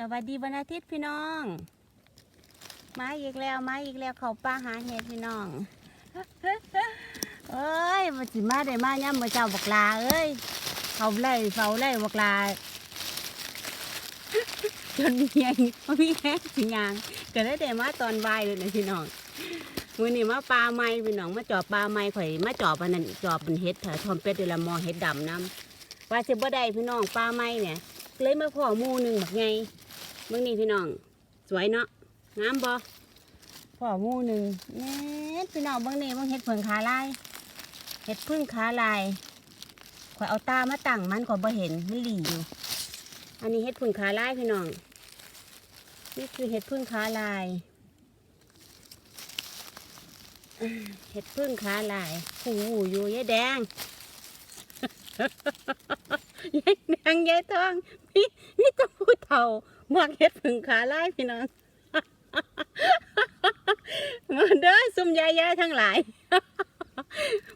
สวัสดีวันอาทิตย์พี่น้อง มาอีกแล้วมาอีกแล้วเขาป้าหาเห็ดพี่น้องเอ้ยมาสิมาได้มาย่ำมาเจ้าบักลาเอ้ยเขาไล่เฝ้าไล่บักลาจนเมียบ่มีแห้งสิงางก็ได้แต่มาตอนบ่ายเลยนะพี่น้องมือนี้มาปลาไม้พี่น้องมาจอบปลาไม้ข่อยมาจอบอันนั้นจอบเป็นเห็ดเถอะทอมเป็ดเดละมอเห็ดดำน้ำว่าสิบ่ได้พี่น้องปลาไม้เนี่ยเลยมาพ่อมูหนึ่งบักไง เมื่อนี้พี่น้อง สวยเนาะงามบ่พ่อหมูหนึ่งแน่พี่น้องเบางนี่เบางเห็ดเพิ่งขาลายเห็ดพึ่งขาลายข่อยเอาตามาตั้งมันก็บ่เห็นมันหลีอยู่ อันนี้เห็ดพึ่งขาลายพี่น้อง นี่คือเห็ดพึ่งขาลายเห็ดพึ่งขาลายหูอยู่ยายแดงยายแดงยายทองมีมีแตะพูดเท่า มักเห็ดพึ่งขาไลายพี่น้องมาเด้อซุ่มยายยายทั้งหลาย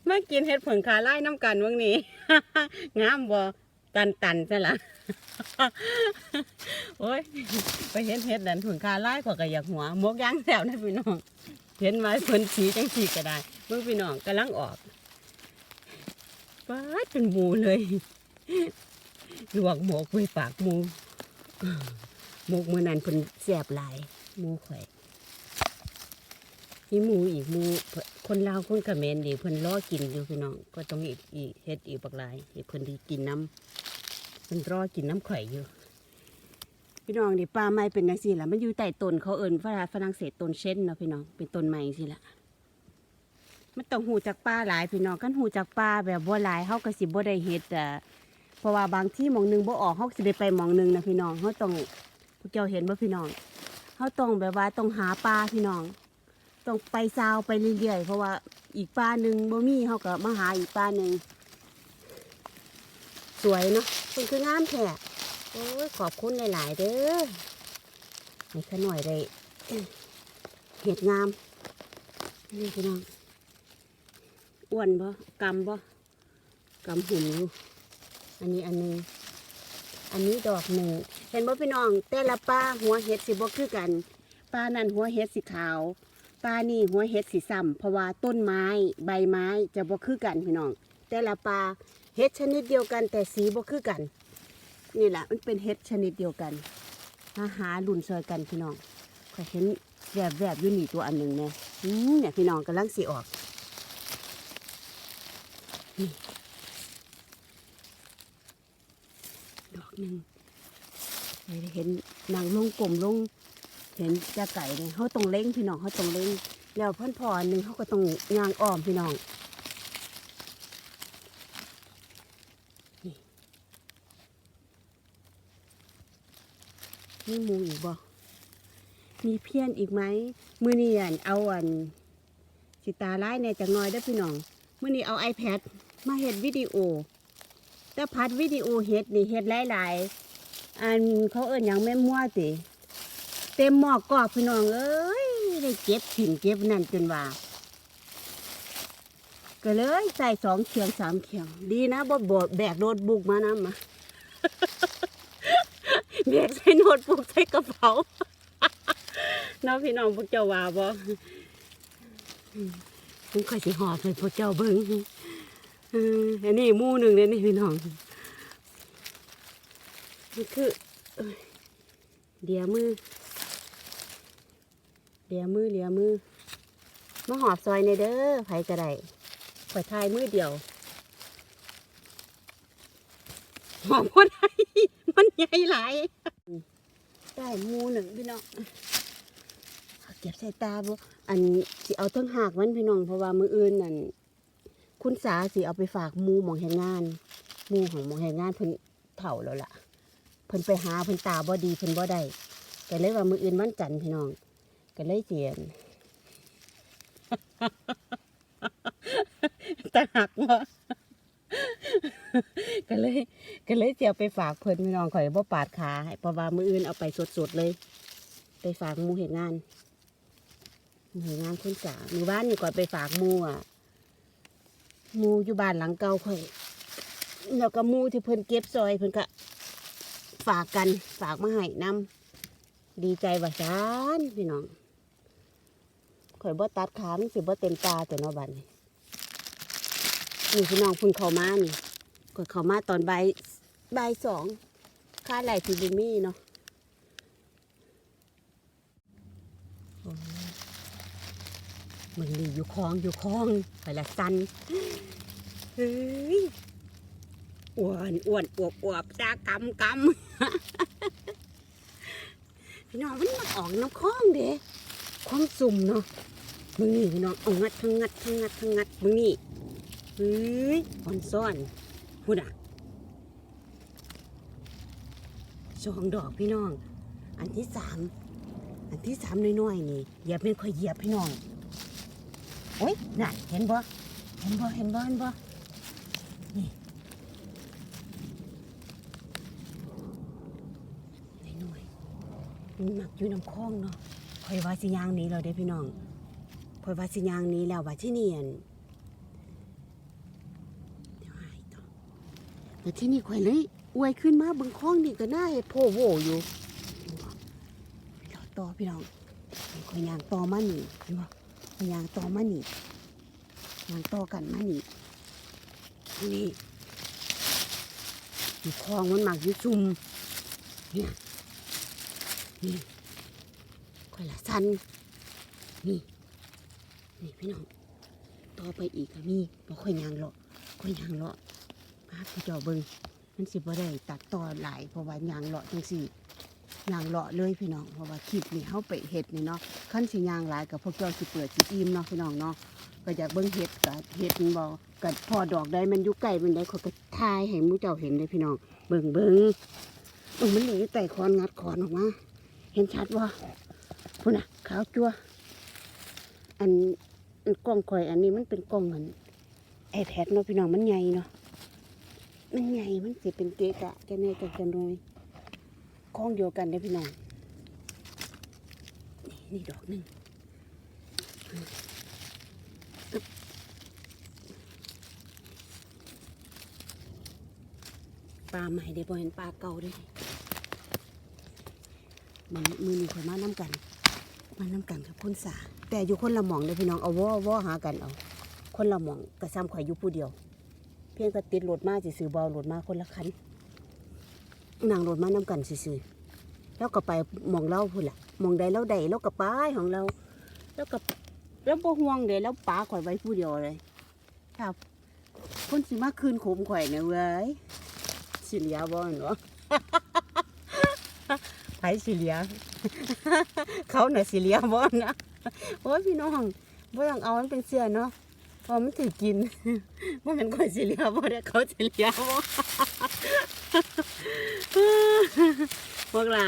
มากินเห็ดผึ่งขาไล่น้ำกันวันนี้งามบ่ตันตันๆซะละโอ้ยไปเห็นเห็ดดันผึ่งขาไล่ก็ก็อยากหัวหมกยางแซวนะพี่น้องเห็นไหมเพิ่นสีจังสีก็ได้เมื่อพี่น้องกำลังออกป้าดเป็นหมูเลยลวกหมกไว้ปากหมู หมกมือนั้นเพิ่นแสบหลายหมูข่อยมีหมูอีกหมูคนลาวคนเมรดีเพิ่นรอกินอยู่พี่น้องก็ต้องอีกอีกเฮ็ดอีกบักหลายเพิ่นด้กินน้ำเพิ่นรอกินน้ำข่อยอยู่พี่น้องดิปลาไม้เป็นจังซี่ล่ะมันอยู่ใต้ต้นเขาเอิ้นฝรั่งฝรั่งเศสต้นเช่นเนาะพี่น้องเป็นต้นไม้สิล่ะมันต้องหูจากปลาหลายพี่น้องกันหูจากปลาแบบบ่หลายเฮาก็สิบ่ได้เฮ็ดอะ เพราะว่าบางที่หมองหนึงบ่ออกเฮาสิได้ไปหมองหนึงนะพี่น้องเฮาต้องพวกเจ้าเห็นบ่พี่น้องเฮาต้องแบบว่าต้องหาปลาพี่น้อง ต้องไปซาวไปเรื่อยๆเพราะว่าอีกปลาหนึ่งบ่มีเขาก็มาหาอีกปลาหนึ่งสวยเนาะเป็นคืองามแท้โอ้ยขอบคุณหลาย ๆ เด้อให้ขน่อยได้เห็ดงามนี่พี่น้องอ้วนบ่กำบ่กำหุ่นอยู่ อันนี้อันนึงอันนี้ดอกหนึ่งเห็นบ่พี่น้อง แต่ละปลาหัวเห็ดสิบ่คือกันปลานั่นหัวเห็ดสีขาวปลานี่หัวเห็ดสีซ้ำเพราะว่าต้นไม้ใบไม้จะบ่คือกันพี่น้อง แต่ละปลาเห็ดชนิดเดียวกันแต่สีบ่คือกัน นี่แหละมันเป็นเห็ดชนิดเดียวกันหาหาลุ่นซอยกันพี่น้องก็เห็นแวบแวบอยู่นี่ตัวอันหนึ่งเนี่ยอืมเนี่ยพี่น้องกำลังสีออกนี่ดอก หนึ่งเห็นนางลงกลมลง เห็นจะไก่เนี่ยเขาต้องเล้งพี่น้องเขาต้องเล้งแล้วเพื่อนพออันหนึ่งเขาก็ต้องยางอ้อมพี่น้องนี่มูอีกบ่มีเพี้ยนอีกไหมมือนี่อันเอาอันสิตาไล่เนี่ยจะงอยได้พี่น้องมือนี้เอา iPad มาเฮ็ดวิดีโอ แต่พัดวิดีโอเฮ็ดนี่เฮ็ดหลายๆอันเขาเอิ้นหยังแม่มั่วติเต็มหมอกกอกพี่น้องเอ้ยได้เก็บถิ่นเก็บนั่นจนว่าก็เลยใส่สองเขียงสามเขียง ดีนะบ่บดแบกโน้ตบุ๊กมานะมาแบกใส่โน้ตบุ๊กใส่กระเป๋าเน้องพี่น้องพวกเจ้าว่าบ่มันค่อยสิหอบให้พวกเจ้าเบิ่ง อันนี้มู่หนึ่งเลยนี่พี่น้องมันคือเดียวมือเลียมือเลียมือมาหอบซอยในเด้อไผกระไดข่อยทายมือเดียว หอบคนไดมันใหญ่หลายได้มูหนึ่งพี่น้องเอาเก็บใส่ตาบ่อันสิเอาทั้งหากมันพี่น้องเพราะว่ามืออื่นนั่น คุณสาสิเอาไปฝากมูหมองแห่งงานมูของหมองแห่งงานเพิ่นเฒ่าแล้วล่ะเพิ่นไปหาเพิ่นตาบ่ดีเพิ่นบ่ได้ก็เลยว่ามืออื่นวันจันทร์พี่น้องก็เลยเจียนตาหักว่าก็เลย ก็เลยเจียวไปฝากเพิ่นพี่น้องข่อยบ่ปาดขาให้เพราะว่ามืออื่นเอาไปสดๆเลย ไปฝากมูเห็นงานมูเห็นงานคุณสามือบ้านนี่ก่อนไปฝากมูอะ หมูอยู่บ้านหลังเก่าข่อยแล้วก็หมูที่เพิ่นเก็บซอยเพิ่นก็ฝากกันฝากมาให้นดีใจว่าซานพี่น้องข่อยบ่ตัดขามันสิบ่เต็มตาแต่เนาะบัดนี้นี่พี่น้องพึ่งเข้ามานี่ข่อยเข้ามาตอนบ่ายบ่ายสองค่าไหลที่บุมี่เนาะโอ้ย มึงนี่อยู่คลองอยู่คลองไปละสันเฮ้ยอ้วนอ้วนอวบอวบจ้ากำกำพี่น้องมันมาออกน้ำคลองเด้ความสุ่มเนาะมึงนี่พี่น้องเอางัดทั้งงัดทั้งงัดทั้งงัดมึงนี่เฮ้ยอ่อนซ่อนพูดอะสองดอกพี่น้อง อันที่สามอันที่สามน้อยๆนี่เหยียบเป็นค่อยเหยียบพี่น้อง อ้ยน่ะเห็นบ่เห็นบ่เห็นบ่เห็นบ่นี่น้อยมันหมักอยู่น้ำคลองเนาะคอยว่าสิยางนี้เราได้พี่น้องคอยว่าสิยางนี้แล้วว่าที่นี่อั่นแต่ที่นี่คอยเลยอวยขึ้นมาบึงคลองนี่ก็น่าเห็ดโพโวอยู่เห็นบ่พี่น้องต่อพี่น้องคอยยางต่อมานี่เห็นบ่ ยยางต่อมานี่ยางต่อกันมานี่นี่อยู่คลองมันหมักอยู่ซุ่มเนี่ยนี่คอยละสันนี่นี่พี่น้องต่อไปอีกก็มีบ่ค่อยยางเลาะค่อยยางเลาะมาพี่จอเบิ่งมันสิบ่ได้ตัดต่อหลายเพราะว่ายางเลาะจังซี่ ยางเลาะเลยพี่น้องเพราะว่าคลิปนี่เฮาไปเฮ็ดนี่เนาะคันสิยางหลายกับพวกเจ้าสิเปิดสิอิ่มเนาะพี่น้องเนาะก็อยากเบิ่งเฮ็ดก็เฮ็ดมันบ่ก็พอดอกได้มันยู่ใกล้มันได้เขาก็ทายให้มูเจ้าเห็นเลยพี่น้องเบิ่งเบิ่งเออมันหนีไต่คอนงัดคอนออกมาเห็นชัดบ่าพุ่นน่ะขาวจั่วอันอันกล้องข่อยอันนี้มันเป็นกล้องเหมือนไอแพดเนาะพี่น้องมันใหญ่เนาะมันใหญ่มันสิเป็นเกะกะแกแน่กันกันเลย กล้องเดียวกันเด้อพี่น้อง นี่นี่ดอกหนึ่งปลาใหม่เดี๋ยวบ่เห็นปลาเก่าด้วยมันมือนี่ข่อยมาน้ำกัน มาน้ำกันกับคนสาแต่อยู่คนละหมองเลยพี่น้องเอาว่อว่อหากันเอา คนละหมองกระซ้ำข่อยอยู่ผู้เดียว เพียงแต่ติดรถมาสิซื้อบอลรถมาคนละคัน นางรถมาน้ำกันซื่อๆแล้วก็ไปมองเล่าพุ่นละมองใดแล้วใดแล้วก็ป้ายของเรา แล้วก็แล้วบ่ห่วงเด้แล้วป้าข่อยไว้ผู้เดียวเลยครับคนสิมาคืนขมข่อยเนี่ยเว้ยสิเหลียบ่เนาะไผสิเหลียเขาน่ะสิเหลียบ่นะโอ้ยพี่น้องบ่ต้องเอามันเป็นเสื้อเนาะเพอมันถือกินว่ามันข่อยสิเหลียบ่ได้เขาสิเหลียบ่ พวกล่ะ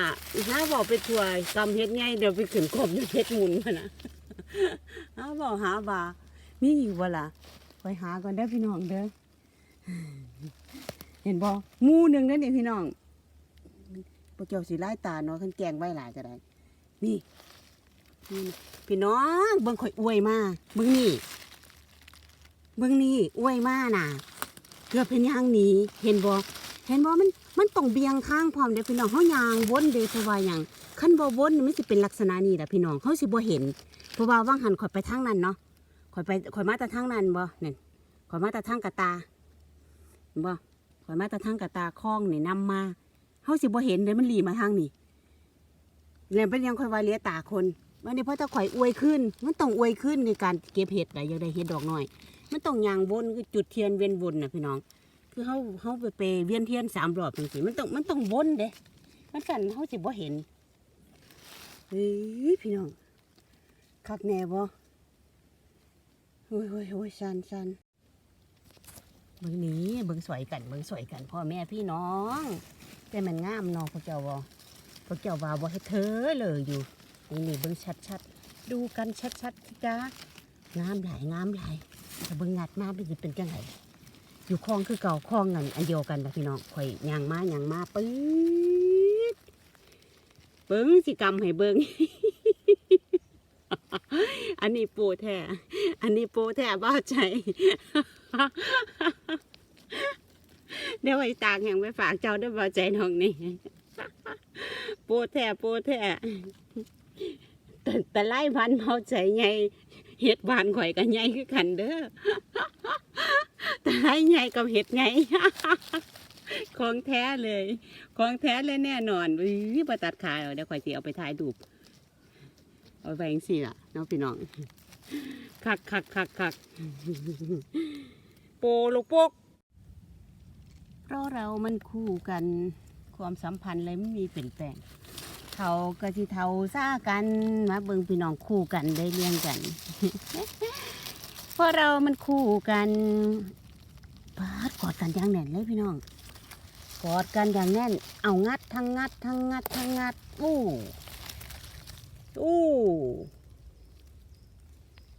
ถ้าบอกไปทัวร์กำเฮ็ดไงเดี๋ยวไปขึ้นกบอยู่เฮ็ดหมุนมานะถ้าบอกหาบามีอยู่บ่ล่ะไปหาก่อนเด้อพี่น้องเด้อเห็นบ่มูหนึ่งนั่นเองพี่น้องพวกเจ้าสิไล่ตาเนาะคันแกงไว้หลายก็ได้ นี่นี่พี่น้องเบิ่งข่อยอวยมาเบิ่งนี่เบิ่งนี่อวยมาน่ะ เกือบเป็นยางหนีเห็นบ่ เห็นบ่มันมันต้องเบียงทางพร้อมเด้อพี่น้องเฮายางวนเด้อเพราะว่าหยังคันบ่วนนี่มันสิเป็นลักษณะนี้แหละพี่น้องเฮาสิบ่เห็น เพราะว่าว่างหันข่อยไปทางนั้นเนาะข่อยไปข่อยมาแต่ทางนั้นบ่นั่นข่อยมาแต่ทางกระตาบ่ข่อยมาแต่ทางกระตาคล้องนี่นํมาเฮาสิบ่เห็นเด้มันหลีมาทางนี้แล้วเป็นยังข่อยว่าเลียตาคนวันนี้เพราะข่อยอวยขึ้น มันต้องอวยขึ้นในการเก็บเห็ดได้อยากได้เห็ดดอกน้อย มันต้องยางวนคือจุดเทียนเวียนวนน่ะพี่น้อง คือเขาเขาไปเปเวียนเทียนสามรอบจังสิมันต้องมันต้องวนเด้มันสั่นเขาสิบ่เห็นเฮ้ยพี่น้องคักแน่บ่โอ้ยโอ้ยโอ้ยสั่นสั่นเบิ่งนี้เบิ่งสวยกันเบิ่งสวยกันพ่อแม่พี่น้องแต่มันงามเนาะพวกเจ้าบ่พวกเจ้าว่าบ่ให้เธอเลยอยู่นี่นี่เบิ่งชัดๆดูกันชัดๆที่จ้างามหลายงามหลายแต่เบิ่งงัดมาเป็นสิเป็นจังไง อยู่คลองคือเก่าคลองกันอันเดียวกันนะพี่น้องข่อยยางมายางมาปื๊ดเบิ้งสิกรรมให้เบิ้งอันนี้โปแท้อันนี้โปแท้บ้าใจ เดี๋ยวไอ้ตากแห่งไปฝากเจ้าด้อบ้าใจน้องนี่ปูปูแท้ปูแท้แต่แต่ไล่พันเมาใจไงเห็ดบานข่อยกันไงคือกันเด้อ ต่ไล่ไงกับเห็ดไงของแท้เลย ของแท้เลยแน่นอนวิประตัดขาเอาเดี๋ยวข่อยสิเอาไปถ่ายรูปเอาไปเองสิล่ะน้องพี่น้องคักคักคักคักโปลูกปกเพราะเรามันคู่กันความสัมพันธ์เลยไม่มีเปลี่ยนแปลงเขาก็ที่เทาซ่ากันมาเบิงพี่น้องคู่กันได้เลี้ยงกันเพราะเรามันคู่กัน กอดกันอย่างแน่นเลยพี่น้องกอดกันอย่างแน่น เอางัดทั้งงัดทั้งงัดทั้งงัดอู้อู้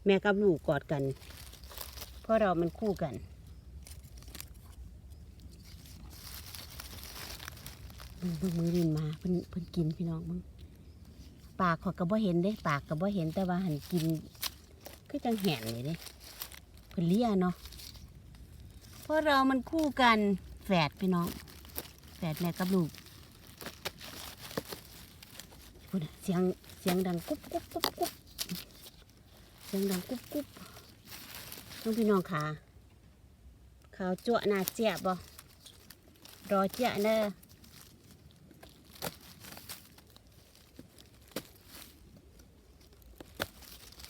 แม่กับลูกกอดกัน เพราะเรามันคู่กัน มึงเบิ่งมือรินมาเพิ่นเพิ่นกินพี่น้องมึงปากขอยก็บ่เห็นเด้ ปากก็บ่เห็นแต่ว่าหันกิน คือจังแหนเลยเด้เพิ่นเลียเนาะ ราะเรามันคู่กันแฝดพี่น้องแฝดแม่กับลูกพูดเสียงเสียงดังกุ๊บกุ๊บกุ๊บกุ๊บเสียงดังกุ๊บกุ๊บน้องพี่น้องขาขาวจั่วหน้าเจี๊ยบบ่รอเจี๊ยเด้อ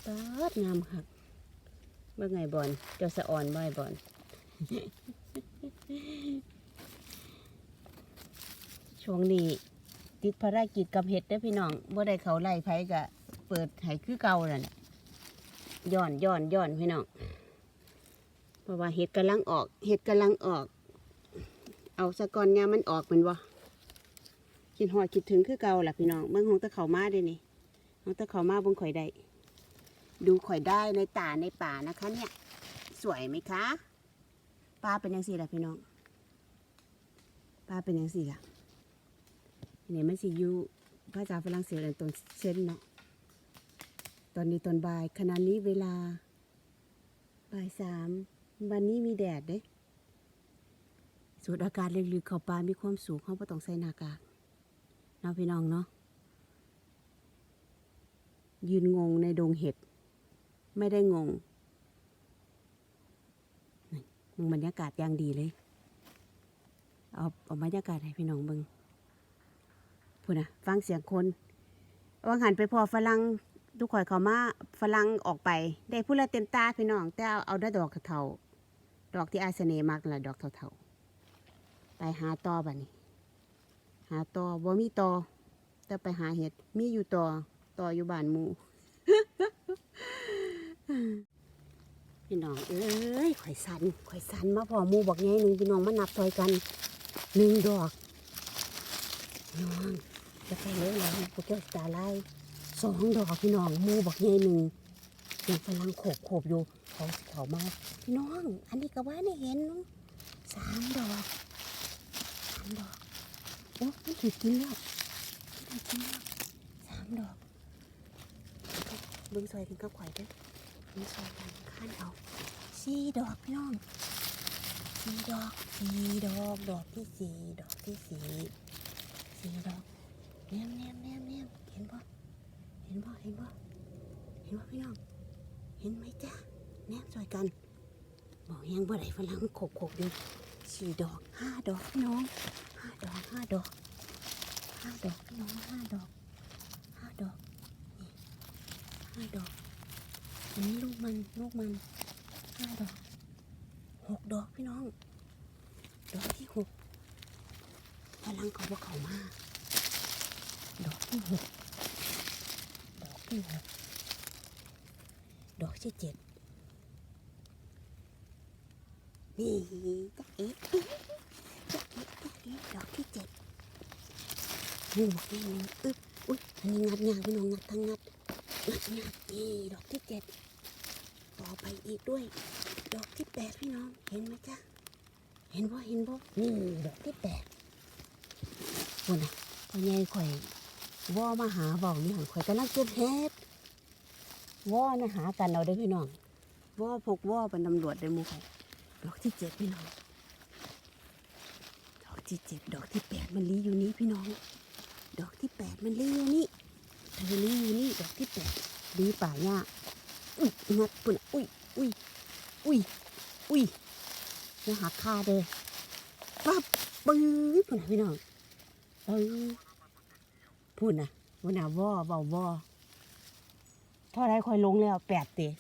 ปาดงามครับเมื่อไงบอลเจ้าสะอ่อนบ่ไอ้บอล ช่วงนี้ติดภารกิจกับเห็ดเด้อพี่น้องบ่ได้เขาไล่ไผกะเปิดให้คือเก่านั่นแหละย้อนย้อนย้อนพี่น้องเพราะว่าเห็ดกำลังออก เห็ดกำลังออก เอาสะกอนยามมันออกเป็นบ่คิดหอดคิดถึงคือเก่าล่ะพี่น้องเบิ่งของตะเขามาเด้นี่ของตะเขามาบิ่งข่อยได้ ดูข่อยได้ในตาในป่านะคะเนี่ย สวยไหมคะ ปลาเป็นยังสี่ล่ะพี่น้องปลาเป็นยังสี่ล่ะเนี่ยมันสิอยู่ภาษาฝรั่งเศสอันตอนเช้นเนาะตอนนี้ตอนบ่ายขณะนี้เวลาบ่ายสามวันนี้มีแดดเด้สูดอากาศลึกๆเข้าป่ามีความสูงเขาบ่ต้องใส่หน้ากากเนาะพี่น้องเนาะยืนงงในดงเห็ด ไม่ได้งง บรรยากาศอย่างดีเลย เอาเอาบรรยากาศให้พี่น้องเบิงพูดนะฟังเสียงคนว่างหันไปพอฝรั่งทุกข่อยเขามาฝรั่งออกไป ได้พูดละเต็มตาพี่น้อง แต่เอาเอาได้ดอกเทาดอกที่อาเสน่มากนั่นละดอกเทาๆไปหาตอบัดนี้หาตอบ่มีตอแต่ไปหาเห็ดมีอยู่ตอตออยู่บ้านมู พี่น้อง เอ้ยข่อยสันข่อยสันมาพอมูบอกไงหนึ่งพี่น้องมานับซอยกันหนึ่งดอกน้องจะไปเลยแล้วพวกเจ้าตาไล่สองดอกพี่น้องมูบักใหญ่หนึ่งยังกำลังโขบโขบอยู่เขาสิเขามาพี่น้อง อันนี้ก็ว่าได้เห็นสามดอกสามดอกโอ้มันถูกกินแล้วมันถูกกินแล้วสามดอกเบิ้งซอยกันก็ข่อยด้อเบิ้งซอยกันขั้นเอาสี่ดอกพี่น้องสี่ดอกสี่ดอกดอกที่สี่ดอกที่สี่สีดอกแนมแนมแนมแนมเห็นปะเห็นปะเห็นปะเห็นปะพี่น้องเห็นไหมจ้าแนมช่วยกันบอกยังบ่ได้ฝรั่งโขกโขกอยู่สี่ดอกห้าดอกพี่น้องห้าดอกห้าดอกห้าดอกพี่น้องห้าดอกห้าดอกนี่ห้าดอก อันนี้ลูกมันลูกมันห้าดอกหกดอกพี่น้อง ดอกที่หกพลังเขาบอกเขามาดอกที่หกดอกที่หกดอกที่เจ็ดนี่จ๊ะเอ๊ะจ๊ะเอ๊ะจ๊ะเอ๊ะดอกที่เจ็ดนี่บอกนี่อึ๊บอุ้ยอันนี้งัดงาพี่น้องงัดทั้งงัดงัดงา นี่ดอกที่เจ็ดต่อไปอีกด้วย ดอกที่แปดพี่น้องเห็นไหมจ๊ะเห็นบ่เห็นบ่นี่ดอกที่แปดคนน่ะพ่อใหญ่ข่อยว่อมาหาบอกนี่หันข่อยกำลังเก็บเห็ดว่อนะหากันเอาเด้อพี่น้องว่อพกว่อเป็นตำรวจเด้อหมูข่อยดอกที่เจ็ดพี่น้องดอกที่เจ็ดดอกที่แปดมันลีอยู่นี้พี่น้อง ดอกที่แปดมันลีอยู่นี่ทะเลลีอยู่นี่ดอกที่แปด ลีป่าหญ้าอุ้ยงัดปุ่นอุ้ยอุ้ยอุ้ยอุ้ยแล้วหักคาเด้อปั๊บปื้อปุ่นน่ะพี่น้องปื้อพูดนะวันน่ะว่อเบาว่อเท่าไรคอยลงแล้วแปดเตะ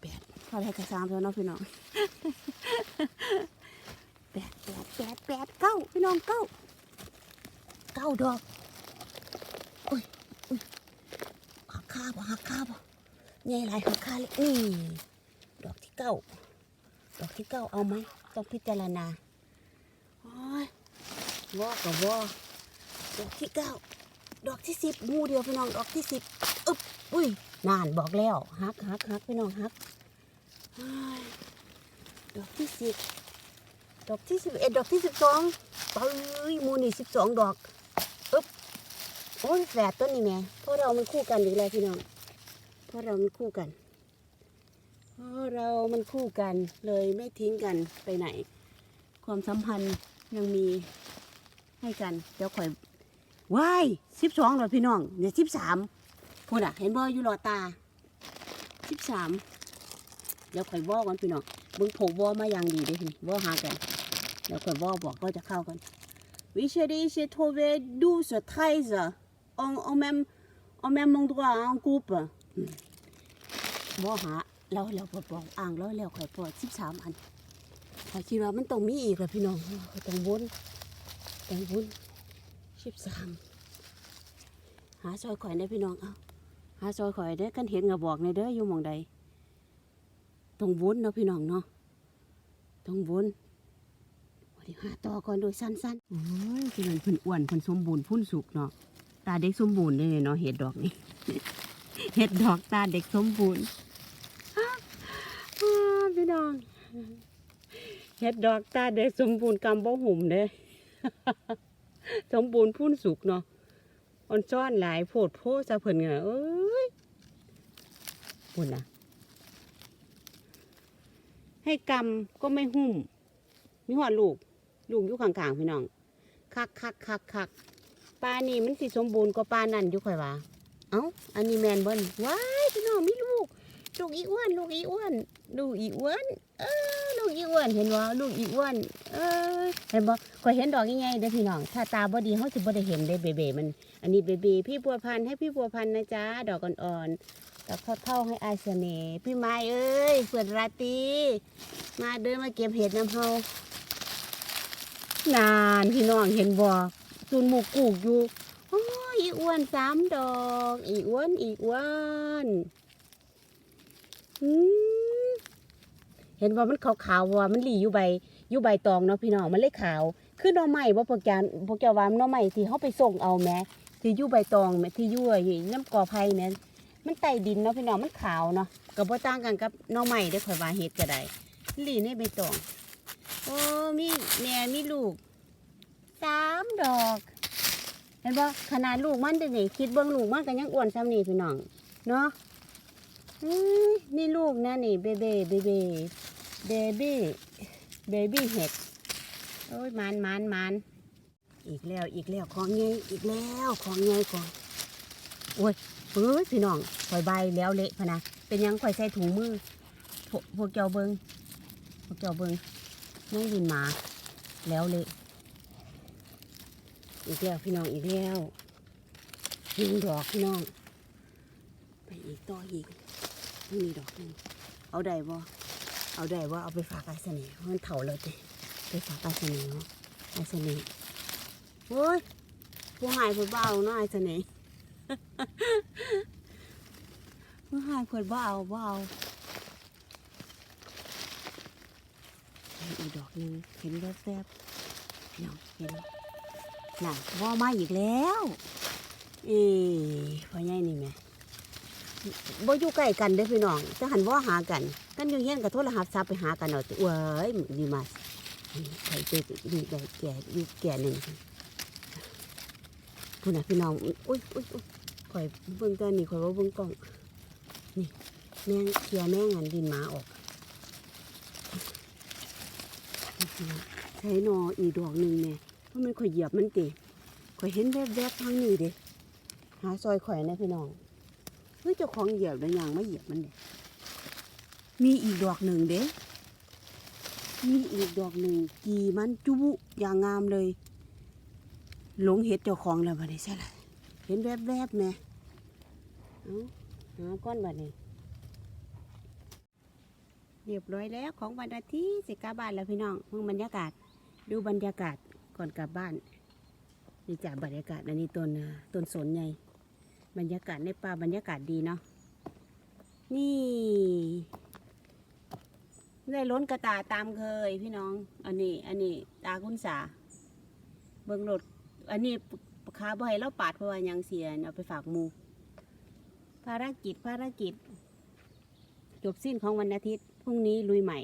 แปดเท่าไรกระซามแล้วเนาะพี่น้องแปดแปดแปดแปดเก้าพี่น้องเก้าเก้าดอกอุ้ยอุ้ยหัก คาบ่หักคาบ่ใหญ่หลายหักคาเลยนี่ดอกที่เก้าดอกที่เก้าเอาไหมต้องพิจารณาโอ้ยวอกับวอดอกที่เก้าดอกที่สิบมูเดียวพี่น้องดอกที่สิบอึบอุ้ยนานบอกแล้วฮักฮักฮักพี่น้องฮักดอกที่สิบดอกที่สิบเอ็ดดอกที่สิบสองปยมูนี่สิบสองดอก โอ้ยแฝดต้นนี่แม่เพราะเรามันคู่กันอีกแล้วพี่น้องเพราะเรามันคู่กันเพราะเรามันคู่กันเลยไม่ทิ้งกันไปไหน ความสัมพันธ์ยังมีให้กันเดี๋ยวข่อยว้ายสิบสองดอพี่น้องเนี่ยสิบสามพูดอะ เห็นบ่อยู่หลอตาสิบสามเดี๋ยวข่อยบอกันพี่น้องมึงโผูกวอมาอย่างดีเด้วอหากันแล้วก็วอบอกก็จะเข้ากันวิเชดีเชโทเวดูสไทส์ออง อองแมมอองแมมมองตัวอองกูปะวอหาแล้วแล้วปบอกอ่างแล้วแล้วข่อยปล่อยสิบสามอันข่อยคิดว่ามันต้องมีอีกแหละพี่น้องข่อยต้องวนต้องวนสิบสามหาซอยข่อยได้พี่น้องเอาหาซอยข่อยได้กันเห็นก็บอกในเด้ออยู่มองใดต้องวนเนาะพี่น้องเนาะต้องวนวันที่หาต่อก่อนโดยสั้นๆโอ้ยพี่น้องพิ่นอ้วนพิ่นสมบูรณ์พุ่นสุกเนาะ ตาเด็กสมบูรณ์เลยเนาะเห็ดดอกนี่เห็ดดอกตาเด็กสมบูรณ์พี่น้องเห็ดดอกตาเด็กสมบูรณ์กำบ่หุ่มเด้สมบูรณ์พุ่นสุกเนาะอ่อนซ้อนหลายโพดโพซะเพิ่นเงเอ้ยพุ่นน่ะให้กำก็ไม่หุ้มมีหัวลูกลูกอยู่ข้างๆพี่น้องคักคักคักคัก ปลานี่มันสิสมบูรณ์กว่าปลานั่นอยู่ค่อยว่าเอ้าอันนี้แมนบิ้นว้ายพี่น้องมีลูก ลูกอีอ้วนลูกอีอ้วนลูกอีอ้วนเออลูกอีอ้วนเห็นว่ลูกอีอ้วนเออเห็นบ่ก็เห็นดอกยังไงเด้อพี่น้องถ้าตาบ่ดีเฮาสิบ่ได้เห็นเด้เบเบมัน อันนี้เบเบพี่บัวพันธุ์ให้พี่บัวพันธุ์นะจ๊ะดอกอ่อนๆดอกเท่าๆให้อายเสน่ห์พี่ไม้เอ้ยเพื่อนราตรีมาเดินมาเก็บเห็ดน้ำเฮานานพี่น้องเห็นบ่ จุนหมูกูกอยู่โอ้ยอีอ้วนสามดอก อีอ้วนอีอ้วนเห็นว่ามันขาวๆว่ามันหลีอยู่ใบอยู่ใบตองเนาะพี่น้องมันเลยขาวคือหน่อไม้ว่าพวกแกพวกแกว่าหน่อไม้ที่เขาไปส่งเอาแม้ที่อยู่ใบตองแม้ที่ยู่ไอ้น้ำกอไผ่เนี่ยมันไต่ดินเนาะพี่น้องมันขาวเนาะก็บ่ต่างกันกับหน่อไม้เด้ข่อยว่าเฮ็ดก็ได้หลีในใบตองโอ้มีแม่มีลูก สามดอก เห็นบ่ขนาดลูกมันเดี๋ยวนี้คิดเบิ่งลูกมันก็ยังอ้วนซ้ำนี่พี่น้อง เนาะนี่ลูกนะนี่เบเบเบเบเบบี้เบบี้เห็ดโอ้ยมันมันมันอีกแล้วอีกแล้วของไงอีกแล้วของไงของโอ้ยเอ้ยพี่น้องข่อยใบแล้วเละพนะเป็นยังข่อยใส่ถุงมือพวกเจ้าเบิงพวกเจ้าเบิงนั่งดินหมา แล้วเลย อีกแล้วพี่น้องอีกแล้วยิงดอกพี่น้อง ไปอีกต่ออีกนี่ดอกหนึงเอาได้บ่เอาได้บ่เอาไปฝากไอ้เสน่ห์มันเถ่าแล้วจิไปฝากไอ้เสน่ห์ไอ้เสน่ห์โอ้ยผู้หายเพิ่นบ่เอาเนาะไอ้เสน่ห์ผู้หายเพิ่นบ่เอาบ่เอาอีกดอกหนึงเห็นแวบๆพี่น้องเห็น น่ะว่ามาอีกแล้วเอ้พ่อใหญ่นี่แหม่บ่อยู่ใกล้กันเด้อพี่น้องจะหันว่าหากัน กันอยู่เฮียนกับโทรศัพท์ซับไปหากันเอาติเว้ยดีมาใครเจอดีได้แก่อยู่แก่หนึ่งพูดนะพี่น้องอุ้ยอุ้ยอุ้ยข่อยเบิ่งตัวนี้ข่อยว่าเบิ่งกล้องนี่แม่งเคลียร์แม่งอันดินหมาออกใช้นออีดอกหนึ่งเนี่ย เพราะมันข่อยเหยียบมันติข่อยเห็นแวบๆทางนี้เด้หาซอยข่อยนะพี่น้องเฮ้ยเจ้าของเหยียบแล้วยังไม่เหยียบมันเด้มีอีกดอกหนึ่งเด้มีอีกดอกหนึ่งกีมันจุบุอย่างงามเลยหลงเห็ดเจ้าของแล้วบัดนี้ใช่ละเห็นแวบๆไหมเอาหาก้อนบัดนี้เรียบร้อยแล้วของวันอาทิตย์สิกลับานแล้วพี่น้องมึงบรรยากาศ ดูบรรยากาศ ก่อนกลับบ้านนี่จากบรรยากาศอันนี้ต้นต้นสนไงบรรยากาศในป่าบรรยากาศดีเนาะนี่ ได้ล้นกระตาตามเคยพี่น้อง อันนี้ อันนี้ ตาคุณสา เบิ่งรถอันนี้ขาบ่ให้เราปาดเพราะว่ายังเสียเอาไปฝากมูภารกิจภารกิจ จบสิ้นของวันอาทิตย์ พรุ่งนี้ลุยใหม่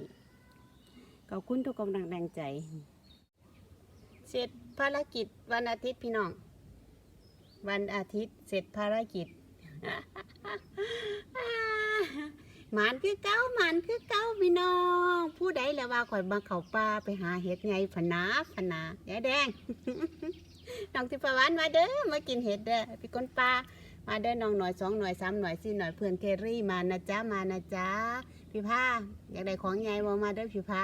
ขอบคุณทุกกำลังแรงใจ เสร็จภารกิจวันอาทิตย์พี่น้อง วันอาทิตย์เสร็จภารกิจหมานคือเก้าหมานคือเก้าพี่น้อง ผู้ใดแล้วว่าข่อยมาเขาป่าไปหาเห็ดไงพะนาพะนายายแดงน้องทิพวรรณมาเด้อมากินเห็ดเด้อพี่คนป่ามาเด้อน้องหน่อยสองหน่อยสามหน่อยสี่หน่อยเพื่อนเครี่มานะจ๊ะมานะจ๊ะพี่ผ้าอยากได้ของใหญ่มามาเด้อพี่ผ้า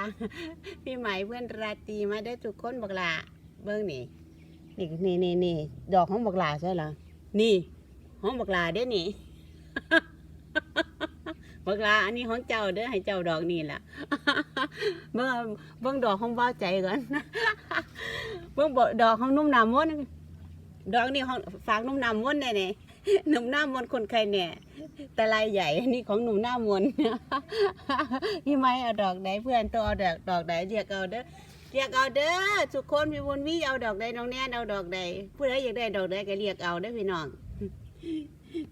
พี่ใหม่เพื่อนราตรีมาเด้อทุกคนบักหลา เบิ้งนี่นี่นี่นี่นี่ดอกของบักลาใช่หรอนี่ของบักลาเด้นี่ บักลาอันนี้ของเจ้าเด้อให้เจ้าดอกนี่ล่ะเบิ่งเบิ่งดอกของบ้าใจก่อนเบิ่งดอกของนุ่มน้ำมนดอกนี่ของฝากนุ่มน้ำมนต์แน่ๆหนุ่มหน้ำมนคนใครเนี่ย แต่ลายใหญ่นนี้ของหนุ่มหน้ำมนต์พี่ไม้เอาดอกไหนเพื่อนตัวเอาดอกดอกไหนเรียกเอาเด้อ เรียกเอาเด้อทุกคนพี่บุญมีเอาดอกใดน้องแน่เอาดอกใดผู้ใดอยากได้ดอกใดก็เรียกเอาเด้พี่น้อง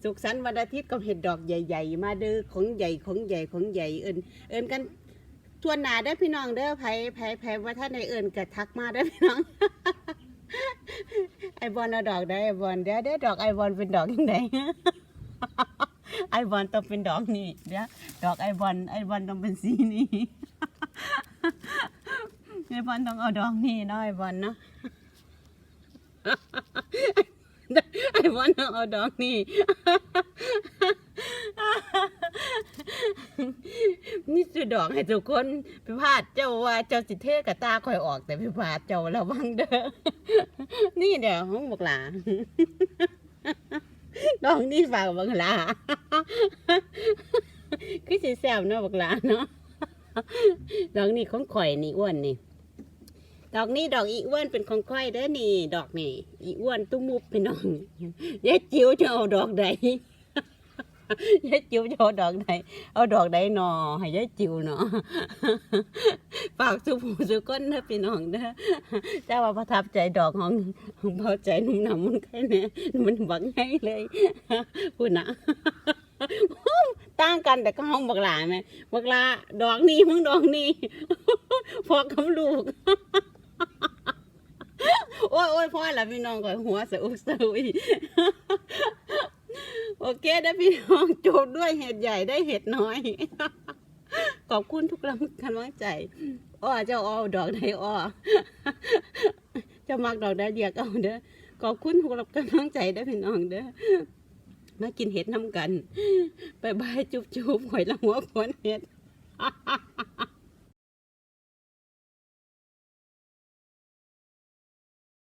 สุขสันต์วันอาทิตย์ก็เห็ดดอกใหญ่ ๆ มาเด้อของใหญ่ของใหญ่ของใหญ่เอินเอินกันทวนหนาเด้พี่น้องเด้อไผไผไผว่าท่านในเอินกระทักมาเด้พี่น้อง ไอบอลเอาดอกได้ไอบอลเดี๋ยวเดี๋ยวดอกไอบอลเป็นดอกยังไงไอบอลต้องเป็นดอกนี่เดี๋ยวดอกไอบอลไอบอลต้องเป็นสีนี่ ไอบอลต้องเอาดอกนี่เนาะไอบอลเนาะไอ้บอลต้องเอาดอกนี่นี่คือดอกให้ทุกคนพิพาทเจ้าว่าเจ้าสิเทกับตาคอยออกแต่พิพาทเจ้าระวังเด้อนี่เดี๋ยวห้องบักหลาดอกนี่ฝากบักหลาคือสิแซวเนาะบักหลาเนาะดอกนี่ของข่อยนี่อ้วนนี่ ดอกนี้ดอกอีอ้วนเป็นของข่อยเด้อนี่ ดอกนี่อีอ้วนตุ้มมุบพี่น้องยายจิ๋วจะเอาดอกใดยายจิ๋วจะเอาดอกใดเอาดอกใดหนอให้ยายจิ๋วเนาะฝากสุผูสุก้นเด้อพี่น้องเด้อแต่ว่าประทับใจดอกของของพอใจหนุ่มหนำมันแค่นี้มันบักไงเลยพูดนะต่างกันแต่ก็ห้องบักหลาไหมบักหลาดอกนี้มึงดอกนี้พอกับลูก โอ้ยโอ้ยพ่อละพี่น้องก่อนหัวสะอุกสะอุยโอเคนะพี่น้องจบด้วยเห็ดใหญ่ได้เห็ดน้อย ขอบคุณทุกกำลังใจอ้อเจ้าอ้อดอกใดอ้อเจะมักดอกใดเดียกเอาเด้อขอบคุณทุกกำลังใจเด้พี่น้องเด้อมากินเห็ดน้ำกัน ไปบายจุบจุบหอยละหัวขวนเห็ด